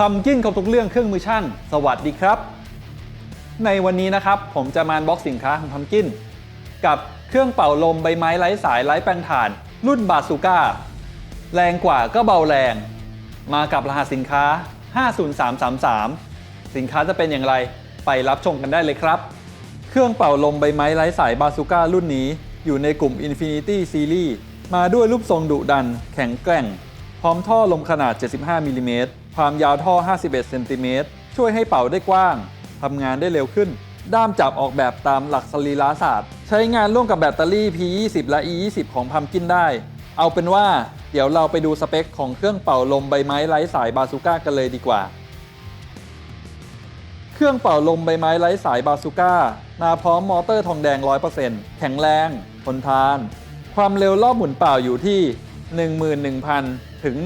พัมกินครบทุกเรื่องเครื่องมือช่าง สวัสดีครับ ในวันนี้นะครับผมจะมาบ็อกสินค้าของพัมกิน กับเครื่องเป่าลมใบไม้ไร้สายไร้แปลงถ่าน รุ่นบาซูก้า แรงกว่าก็เบาแรง มากับรหัสสินค้า 50333 สินค้าจะเป็นอย่างไรไปรับชมกันได้เลยครับ เครื่องเป่าลมใบไม้ไร้สายบาซูก้ารุ่นนี้ อยู่ในกลุ่ม Infinity Series มาด้วยรูปทรงดุดัน แข็งแกร่ง ร้อมท่อลมขนาด 75มิลลิเมตรความยาวท่อ 51 เซนติเมตรช่วยให้เป่าได้กว้าง ทำงานได้เร็วขึ้น ด้ามจับออกแบบตามหลักสรีระศาสตร์ ใช้งานร่วมกับแบตเตอรี่ P20 และ E20 ของพัมกินได้ เอาเป็นว่า เดี๋ยวเราไปดูสเปคของเครื่องเป่าลมใบไม้ไร้สายบาซูก้ากันเลยดีกว่า เครื่องเป่าลมใบไม้ไร้สายบาซูก้ามาพร้อมมอเตอร์ทองแดง 100%แข็งแรง ทนทาน ความเร็วรอบหมุนเป่าอยู่ที่ 11,000 ถึง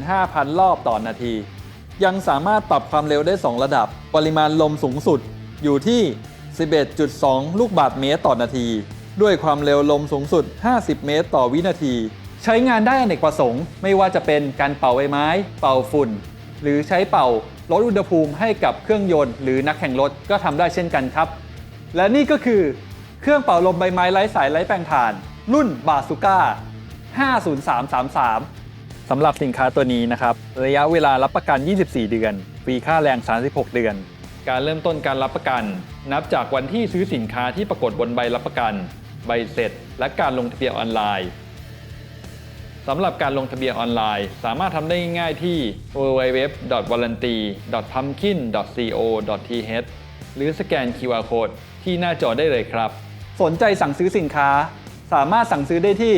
15,000 รอบต่อนนาที ยังสามารถปรับความเร็วได้ 2 ระดับ ปริมาณลมสูงสุดอยู่ที่ 11.2 ลูกบาศก์เมตรต่อนาที ด้วยความเร็วลมสูงสุด 50 เมตรต่อวินาที ใช้งานได้อเนกประสงค์ ไม่ว่าจะเป็นการเป่าใบไม้ เป่าฝุ่น หรือใช้เป่าลดอุณหภูมิให้กับเครื่องยนต์หรือนักแข่งรถก็ทำได้เช่นกันครับ และนี่ก็คือเครื่องเป่าลมใบไม้ไร้สายไร้แปลงถ่าน รุ่นบาซูก้า50333 สำหรับสินค้าตัวนี้นะครับ ระยะเวลารับประกัน 24 เดือน ฟรีค่าแรง 36 เดือน การเริ่มต้นการรับประกัน นับจากวันที่ซื้อสินค้าที่ปรากฏบนใบรับประกัน ใบเสร็จ และการลงทะเบียนออนไลน์สำหรับการลงทะเบียนออนไลน์ สามารถทำได้ง่ายๆที่ www.warranty.pumpkin.co.th หรือสแกน QR Code ที่หน้าจอได้เลยครับ สนใจสั่งซื้อสินค้า สามารถสั่งซื้อได้ที่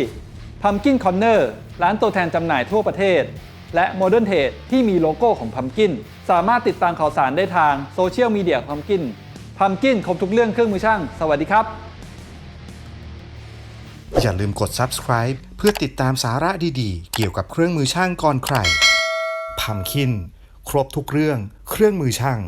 Pumpkin Corner ร้านตัวแทนจำหน่ายทั่วประเทศ และ Modern Trade ที่มีโลโก้ของ Pumpkin สามารถติดตามข่าวสารได้ทางโซเชียลมีเดีย Pumpkin Pumpkin ครบทุกเรื่องเครื่องมือช่าง สวัสดีครับอย่าลืมกด subscribe เพื่อติดตามสาระดีๆ เกี่ยวกับเครื่องมือช่างก่อนใครพัมคิน ครบทุกเรื่อง เครื่องมือช่าง